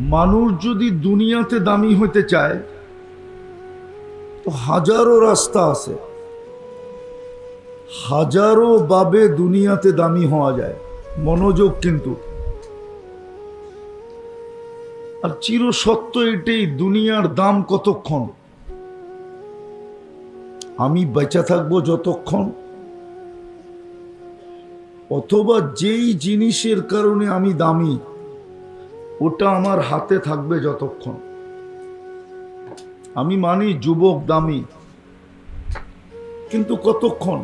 মানুষ যদি দুনিয়াতে দামি হতে চায়, তো হাজারো রাস্তা আছে। হাজারো বাবে দুনিয়াতে দামি হওয়া যায়। মনোযোগ কিন্তু। আর চির সত্য এটাই, দুনিয়ার দাম কতক্ষণ? আমি বেঁচে থাকব যতক্ষণ, অথবা যেই জিনিসের কারণে আমি দামি ওটা আমার হাতে থাকবে যতক্ষণ। আমি মানি যুবক দামি, কিন্তু কতক্ষণ?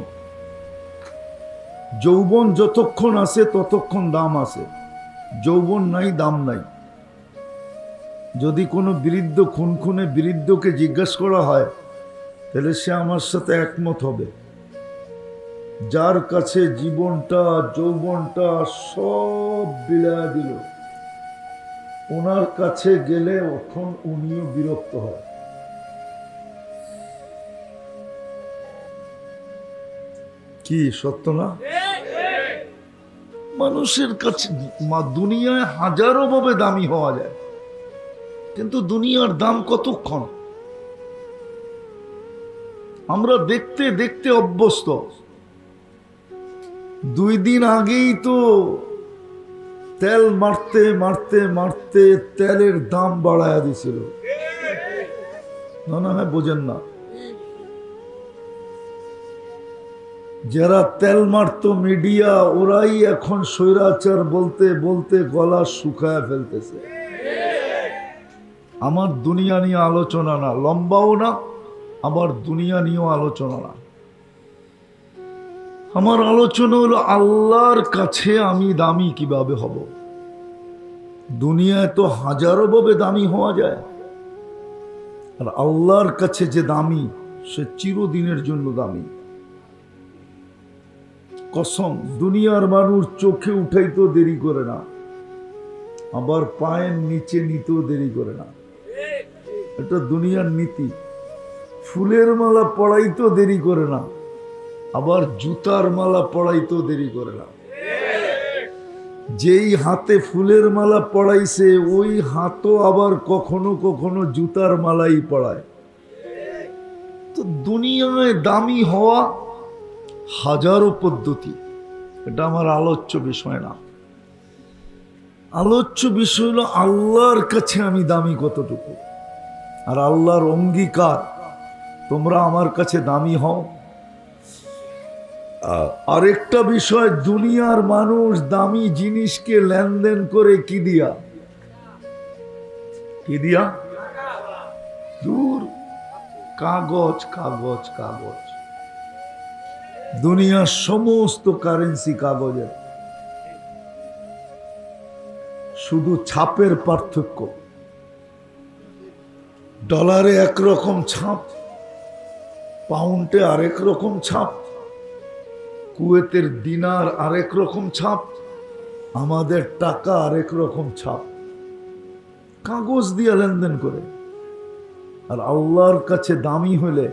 যৌবন যতক্ষণ আছে, ততক্ষণ দাম আছে। যৌবন নাই, দাম নাই। যদি কোনো বৃদ্ধ খুন খুনে বৃদ্ধকে জিজ্ঞাসা করা হয়, তাহলে সে আমার সাথে একমত হবে। যার কাছে জীবনটা, যৌবনটা সব বিলায়া দিল। ওনার কাছে গেলে তখন উনিও বিরক্ত হয়। কি সত্য না? মানুষের কাছে দুনিয়ায় হাজারো ভাবে দামি হওয়া যায়। কিন্তু দুনিয়ার দাম কতক্ষণ? আমরা দেখতে দেখতে অভ্যস্ত। দুই দিন আগেই তো তেল মারতে মারতে মারতে তেলের দাম বাড়ায়া দিছিল। না হ্যাঁ বোঝেন না। যারা তেল মারতো মিডিয়া, ওরাই এখন স্বৈরাচার বলতে বলতে গলা শুকায় ফেলতেছে। আমার দুনিয়া নিয়ে আলোচনা না, লম্বাও না, আমার দুনিয়া নিয়েও আলোচনা না। আমার আলোচনা হলো, আল্লাহর কাছে আমি দামি কীভাবে হব? দুনিয়ায় তো হাজারো ভাবে দামি হওয়া যায়। আর আল্লাহর কাছে যে দামি, সে চিরদিনের জন্য দামি। কসম, দুনিয়ার মানুষ চোখে উঠাইতেও দেরি করে না। আবার পায়ের নিচে নিতেও দেরি করে না। এটা দুনিয়ার নীতি। ফুলের মালা পড়াইতেও দেরি করে না। আবার জুতার মালা পড়াইতেও দেরি করে না। যেই হাতে ফুলের মালা পড়াইছে, ওই হাতও আবার কখনো কখনো জুতার মালাই পড়ায়। তো দুনিয়ায় দামি হওয়া হাজারো পদ্ধতি, এটা আমার আলোচ্য বিষয় না। আলোচ্য বিষয় হলো আল্লাহর কাছে আমি দামি কতটুকু? আর আল্লাহর অঙ্গীকার, তোমরা আমার কাছে দামি হও। আরেকটা বিষয়, দুনিয়ার মানুষ দামি জিনিসকে লেনদেন করে কি দিয়া? কি দিয়া? দূর। কাগজ কাগজ কাগজ। দুনিয়ার সমস্ত কারেন্সি কাগজের শুধু ছাপের পার্থক্য। ডলারে একরকম ছাপ পাউন্ডে আরেক রকম ছাপ। কুয়েতের দিনার আরেক রকম ছাপ আমাদের টাকা আরেক রকম ছাপ। কাগজ দিয়ে লেনদেন করে। আর আল্লাহর কাছে দামি হলে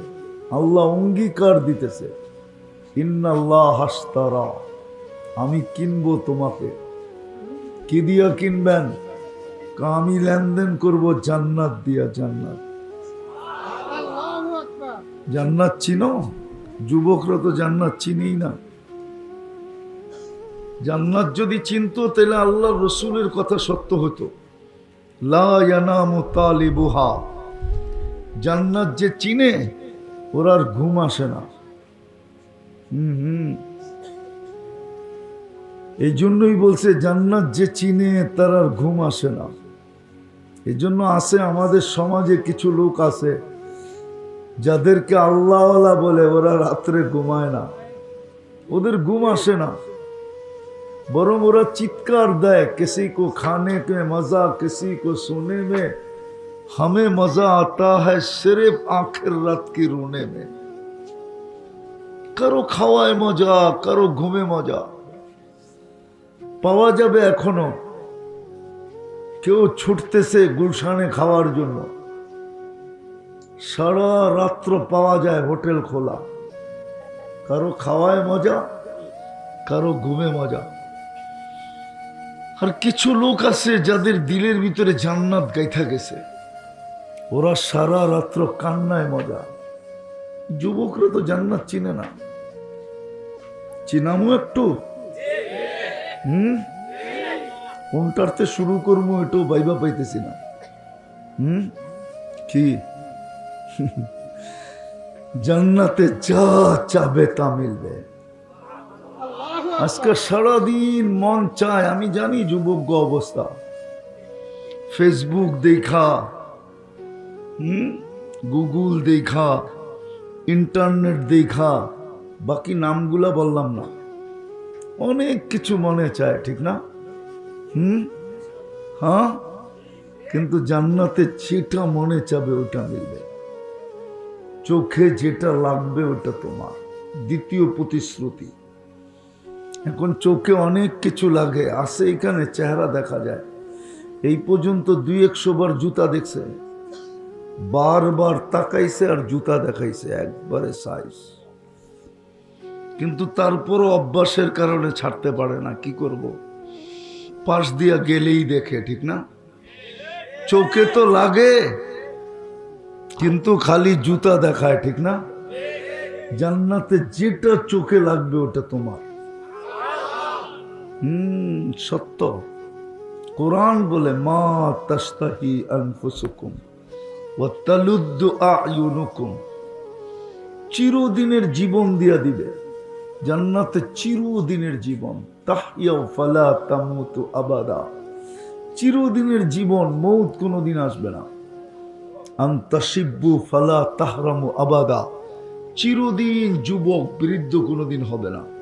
আল্লাহ অঙ্গীকার দিতেছে। ইন্নাল্লাহ হাস্তারা আমি কিনব তোমাকে। কি দিয়া কিনবেন? আমি লেনদেন করব জান্নাত দিয়া জান্নাত। জান্নাত চিনো? যুবকরা তো জান্নাত চিনেই না। জান্নাত যদি চিনতো, তাহলে আল্লাহ রসুলের কথা সত্য হতো। লা ইয়ানামু তালিবুহা। জান্নাত যে চিনে, ওর আর ঘুম আসে না। হুম হুম। এই জন্যই বলছে, জান্নাত যে চিনে, তার আর ঘুম আসে না। এই জন্য আছে আমাদের সমাজে কিছু লোক আছে, যাদেরকে আল্লাহওয়ালা বলে ওরা রাত্রে ঘুমায় না। ওদের ঘুম আসে না। বরং ওরা চিৎকার দেয় किसी को खाने के मजा किसी को सोने में हमें मजा आता है सिर्फ आखिर रात की रोने में কারো খাওয়ায় মজা কারো ঘুমে মজা পাওয়া যাবে এখনো কেউ ছুটতেছে গুলশানে খাওয়ার জন্য সারা রাত্র পাওয়া যায় হোটেল খোলা কারো খাওয়ায় মজা কারো ঘুমে মজা আর কিছু লোক আছে যাদের দিলের ভিতরে জান্নাত গাইথা গেছে। ওরা সারা রাত্র কান্নায় মজা। যুবকরা তো জান্নাত চিনে না। চিনামো একটু? হুম? কোনটারতে শুরু করব এটাও বাইবা পাইতেছি না। হুম? কি? জান্নাতে যা চাবে তা মিলবে। আজকে সারাদিন মন চায়, আমি জানি যুবক অবস্থা। ফেসবুক দেখা, হুম? গুগল দেখা ইন্টারনেট দেখা, বাকি নামগুলা বললাম না। অনেক কিছু মনে চায়, ঠিক না? হুম? হ্যাঁ? কিন্তু জান্নাতে যেটা মনে চাবে ওটা মিলবে। চোখে যেটা লাগবে ওটা তোমার। দ্বিতীয় প্রতিশ্রুতি। এখন চোখে অনেক কিছু লাগে, আসে এখানে চেহারা দেখা যায়। এই পর্যন্ত দুই একশো বার জুতা দেখছে। বারবার তাকাইছে আর জুতা দেখাইছে, একবারে সাইজ কিন্তু তারপরও অভ্যাসের কারণে ছাড়তে পারে না, কি করব? পাশ দিয়া গেলেই দেখে, ঠিক না? চোখে তো লাগে, কিন্তু খালি জুতা দেখায়, ঠিক না? জান্নাতে যেটা চোখে লাগবে ওটা তোমার। সত্য। কোরআন বলে, মা তাস্তাহি আনফুসুকুম তালুদ্দু আয়ুনুকুম চিরদিনের জীবন দিয়া দিবে। জান্নাতে চিরদিনের জীবন। তাহিয়াও ফালা তামুতু আবাদা। চিরদিনের জীবন, মৌত কোনোদিন আসবে না। আন্তাসিব্বু ফালা তাহরামু আবাদা। চিরদিন যুবক, বৃদ্ধ কোনোদিন হবে না।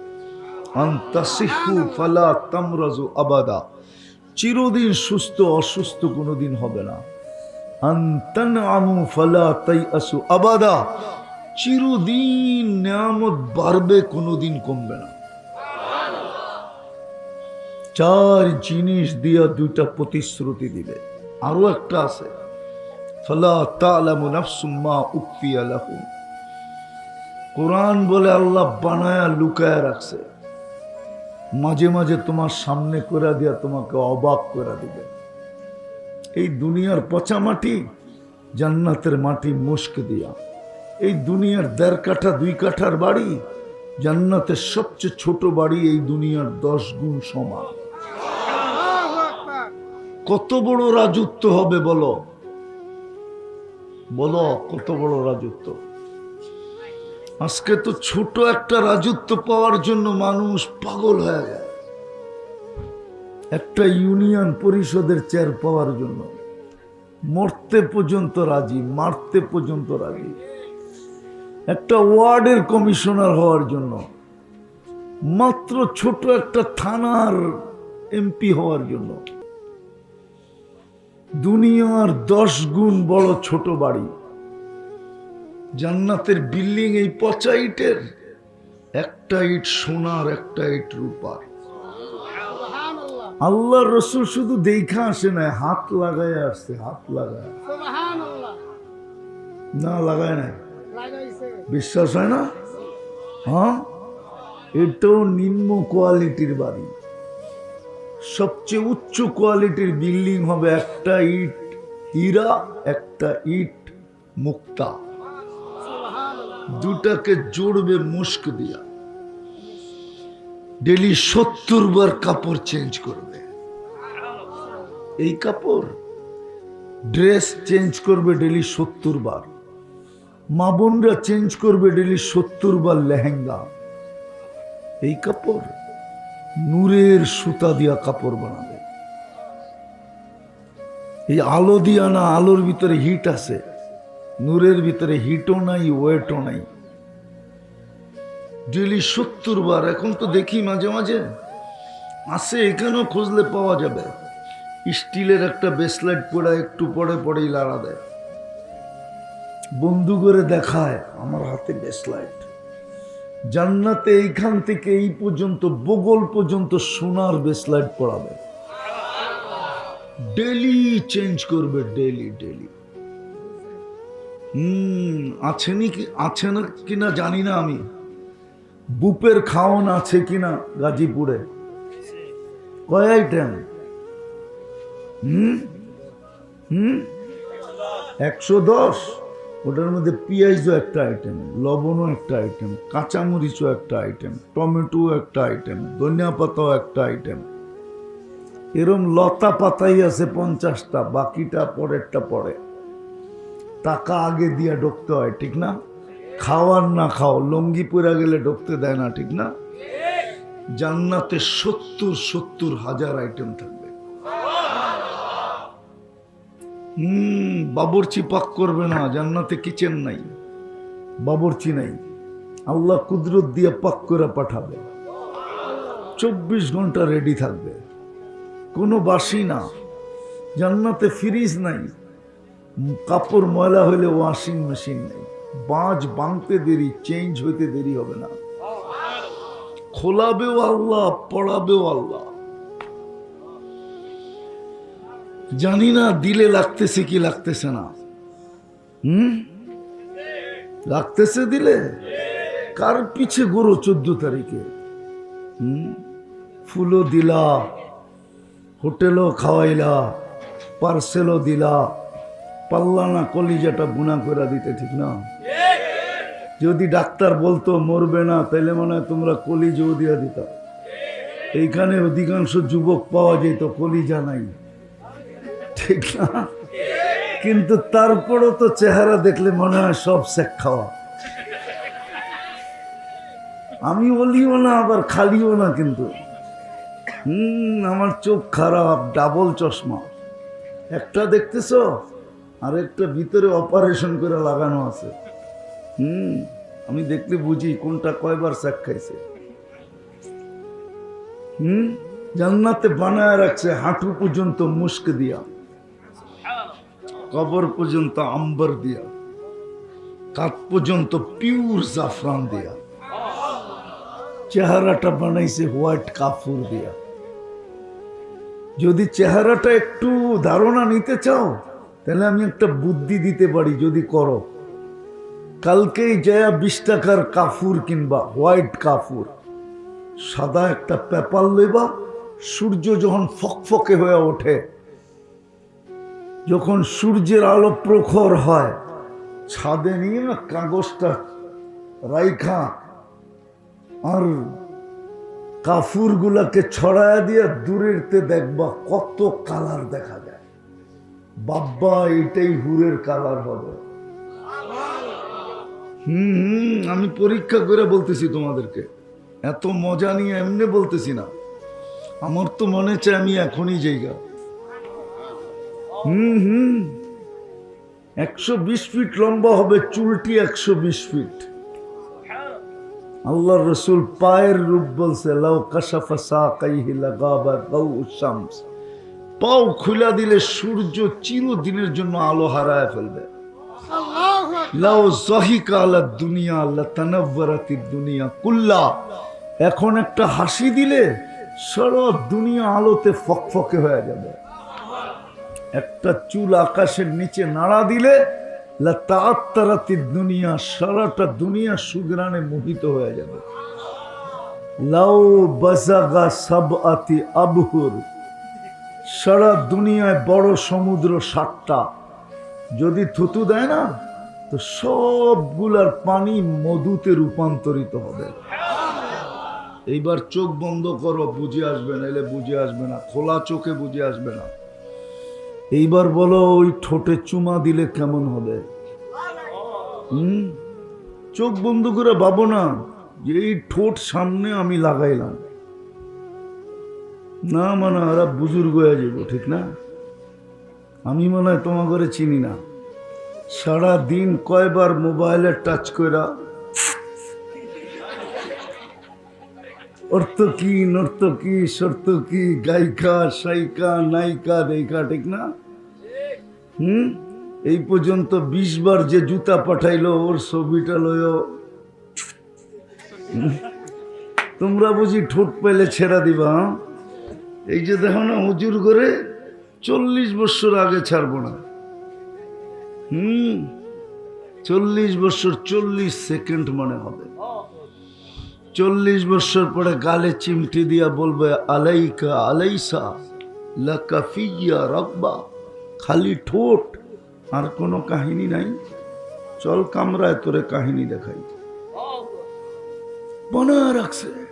চিরদিন সুস্থ অসুস্থ কোনোদিন হবে না। আন্তান আমু ফালা তাই আসু আবাদা। চিরদিন নিয়ামত বাড়বে, কোনোদিন কমবে না। চার জিনিস দিয়া দুইটা প্রতিশ্রুতি দিবে। আরও একটা আছে। কোরআন বলে আল্লাহ বানায়া লুকায়া রাখছে। মাঝে মাঝে তোমার সামনে করে দিয়া তোমাকে অবাক করে দিবে। এই দুনিয়ার পচা মাটি, জান্নাতের মাটি মুস্ক দিয়া। এই দুনিয়ার দেড় কাঠা, দুই কাঠার বাড়ি, জান্নাতের সবচেয়ে ছোট বাড়ি এই দুনিয়ার দশ গুণ সমান। কত বড় রাজত্ব হবে বলো? বলো কত বড় রাজত্ব? আজকে তো ছোট একটা রাজত্ব পাওয়ার জন্য মানুষ পাগল হয়ে যায়। একটা ইউনিয়ন পরিষদের চেয়ার পাওয়ার জন্য। মরতে পর্যন্ত রাজি, মারতে পর্যন্ত রাজি। একটা ওয়ার্ডের কমিশনার হওয়ার জন্য। মাত্র ছোট একটা থানার এমপি হওয়ার জন্য। দুনিয়ার দশ গুণ বড় ছোট বাড়ি। জান্নাতের বিল্ডিং এই পচা ইটের। একটা ইট সোনার একটা ইট রূপার। আল্লাহ রসুল শুধু দেখা আসে না হাত লাগায় আসছে হাত লাগায়। না লাগায় নাই। বিশ্বাস হয় না? হ্যাঁ? এটাও নিম্ন কোয়ালিটির বাড়ি। সবচেয়ে উচ্চ কোয়ালিটির বিল্ডিং হবে একটা ইট হীরা একটা ইট মুক্তা। দুটাকে জুড়বে মুস্ক দিয়া। ডেলি সত্তর বার কাপড় চেঞ্জ করবে। এই কাপড় ড্রেস চেঞ্জ করবে ডেলি সত্তর বার। মা বোনরা চেঞ্জ করবে ডেলি সত্তর বার লেহেঙ্গা। এই কাপড় নূরের সুতা দিয়া কাপড় বানাবে। এই আলো দিয়া না আলোর ভিতরে হিট আছে নূরের ভিতরে হিটও নাই, ওয়েটও নাই। ডেলি সত্তর বার, এখন তো দেখি মাঝে মাঝে। আসে এখানেও খুঁজলে পাওয়া যাবে। স্টিলের একটা বেসলাইট পড়া একটু পরে পরেই লাড়া দেয়। বন্ধু করে দেখায় আমার হাতে বেসলাইট। জান্নাতে এইখান থেকে এই পর্যন্ত, বগল পর্যন্ত সোনার বেসলাইট পড়াবে। ডেলি চেঞ্জ করবে, ডেলি ডেলি। হুম, আছে নি কি আছে না কিনা জানি না আমি। বুপের খাওন আছে কিনা গাজীপুরে? কয় আইটেম? হুম? হুম? একশো দশ? ওটার মধ্যে পেঁয়াজও একটা আইটেম, লবণও একটা আইটেম, কাঁচামরিচও একটা আইটেম টমেটো একটা আইটেম ধনিয়া পাতাও একটা আইটেম। এরম লতা পাতাই আছে পঞ্চাশটা, বাকিটা পরেরটা পরে। টাকা আগে দিয়া ঢুকতে হয়, ঠিক না? খাওয়ার না খাও, লঙ্গি পরে গেলে ঢুকতে দেয় না, ঠিক না? জান্নাতে সত্তর সত্তর হাজার আইটেম থাকবে। হুম, বাবরচি পাক করবে না, জান্নাতে কিচেন নাই, বাবরচি নাই। আল্লাহ কুদরত দিয়ে পাক করে পাঠাবে। চব্বিশ ঘণ্টা রেডি থাকবে। কোনো বাসি না। জান্নাতে ফ্রিজ নাই। কাপড় ময়লা হইলে ওয়াশিং মেশিন নেই। বাঁচ বাঁধতে দেরি চেঞ্জ হইতে দেরি হবে না। খোলাবেও আল্লাহ, পড়াবেও আল্লাহ। জানি না দিলে লাগতেছে কি লাগতেছে না। হুম? লাগতেছে দিলে? কার পিছে গরো চোদ্দ তারিখে? হুম? ফুলও দিলা, হোটেলও খাওয়াইলা পার্সেলও দিলা। পাল্লা না কলিজাটা গুণা করে দিতে ঠিক না? যদি ডাক্তার বলতো, মরবে না তাহলে মনে হয় তোমরা কলিজাও দিয়া দিতা। এইখানে অধিকাংশ যুবক পাওয়া যেত কলিজা নাই। ঠিক না? কিন্তু তারপরও তো চেহারা দেখলে মনে হয় সব শেখ খাওয়া। আমি বলিও না, আবার খালিও না কিন্তু। হুম, আমার চোখ খারাপ, ডাবল চশমা। একটা দেখতেছ? আর একটা ভিতরে অপারেশন করে লাগানো আছে। হুম, আমি দেখলে বুঝি কোনটা কয়বার শেখ খাইছে। হুম, জান্নাতে বানায় রাখছে হাঁটু পর্যন্ত মুস্ক দিয়া, কবর পর্যন্ত আম্বর দিয়া, কাত পর্যন্ত পিউর জাফরান দিয়া, চেহারাটা বানাইছে হোয়াইট কাফুর দিয়া। যদি চেহারাটা একটু ধারণা নিতে চাও তাহলে আমি একটা বুদ্ধি দিতে পারি, যদি করো। কালকেই জয়া বিশ টাকার কাফুর কিনবা, হোয়াইট কাফুর। সাদা একটা পেপার লইবা, সূর্য যখন ফকফকে হয়ে ওঠে, যখন সূর্যের আলো প্রখর হয়, ছাদে নিয়ে না কাগজটা রাইখা আর কাফুর গুলাকে ছড়ায় দিয়ে দূরেরতে দেখবা কত কালার দেখা যায়। বাব্বা এটাই হুরের কালার হবে। হুম আমি পরীক্ষা করে বলতেছি তোমাদেরকে। এত মজা নিয়ে এমনি বলতেছি না। আমার তো মনে চায় আমি এখনই জায়গা। হুম হুম, একশো বিশ ফিট লম্বা হবে, চুলটি একশো বিশ ফিট। আল্লাহ রসুল পায়ের রূপ বলছে, লাউ কাশাফা সাকাইহি লাগাবা গাউ শামস। পাও খুলা দিলে সূর্য চিরদিনের জন্য আলো হারায় ফেলবে। লাউ জহিকা দুনিয়া আল্লাহ এখন একটা হাসি দিলে সারা দুনিয়া আলোতে ফকফকে হয়ে যাবে। একটা চুল আকাশের নিচে নাড়া দিলে লাতাত্তারাতি দুনিয়া, সারাটা দুনিয়া সুগ্রানে মোহিত হয়ে যাবে। লাউ বাজাগা সাব আতি আবহুর সারা দুনিয়ায় বড় সমুদ্র সাতটা। যদি থুতু দেয় না, তো সবগুলার পানি মধুতে রূপান্তরিত হবে। এইবার চোখ বন্ধ করো, বুঝে আসবে না, এলে বুঝে আসবে না, খোলা চোখে বুঝে আসবে না। এইবার বলো, ওই ঠোঁটে চুমা দিলে কেমন হবে? হুম? চোখ বন্ধ করে ভাবো না যে এই ঠোঁট সামনে আমি লাগাইলাম। না মানে ওরা বুজুর্গ হয়ে যাব, ঠিক না? আমি মনে হয় ঘরে চিনি না। সারা দিন কয়বার মোবাইলে টাচ করা অর্থ কি নর্ত কি, শর্ত কি, গায়িকা, সাইকা, নায়িকা দেখা ঠিক না? হুম? এই পর্যন্ত বিশ বার যে জুতা পাঠাইলো, ওর ছবিটা লয় তোমরা বুঝি ঠোঁট পেলে ছেড়া দিবা হ্যাঁ? এই যে দেখো না, হুজুর করে চল্লিশ বছর আগে ছাড়বো না। হুম, চল্লিশ বছর চল্লিশ সেকেন্ড মনে হবে। চল্লিশ বছর পরে গালে চিমটি দিয়া বলবে, আলাইকা আলাইসা লাকাফিয়া রব্বা। খালি ঠোঁট, আর কোনো কাহিনী নাই। চল কামরায় তোরে কাহিনী দেখাই। বানা রাখছে।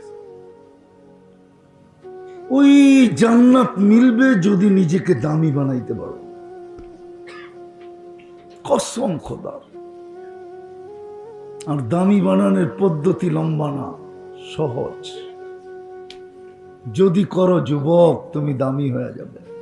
ওই জান্নাত মিলবে যদি নিজেকে দামি বানাইতে পারো। কসম খোদা। আর দামি বানানোর পদ্ধতি লম্বা না, সহজ। যদি করো যুবক, তুমি দামি হয়ে যাবে।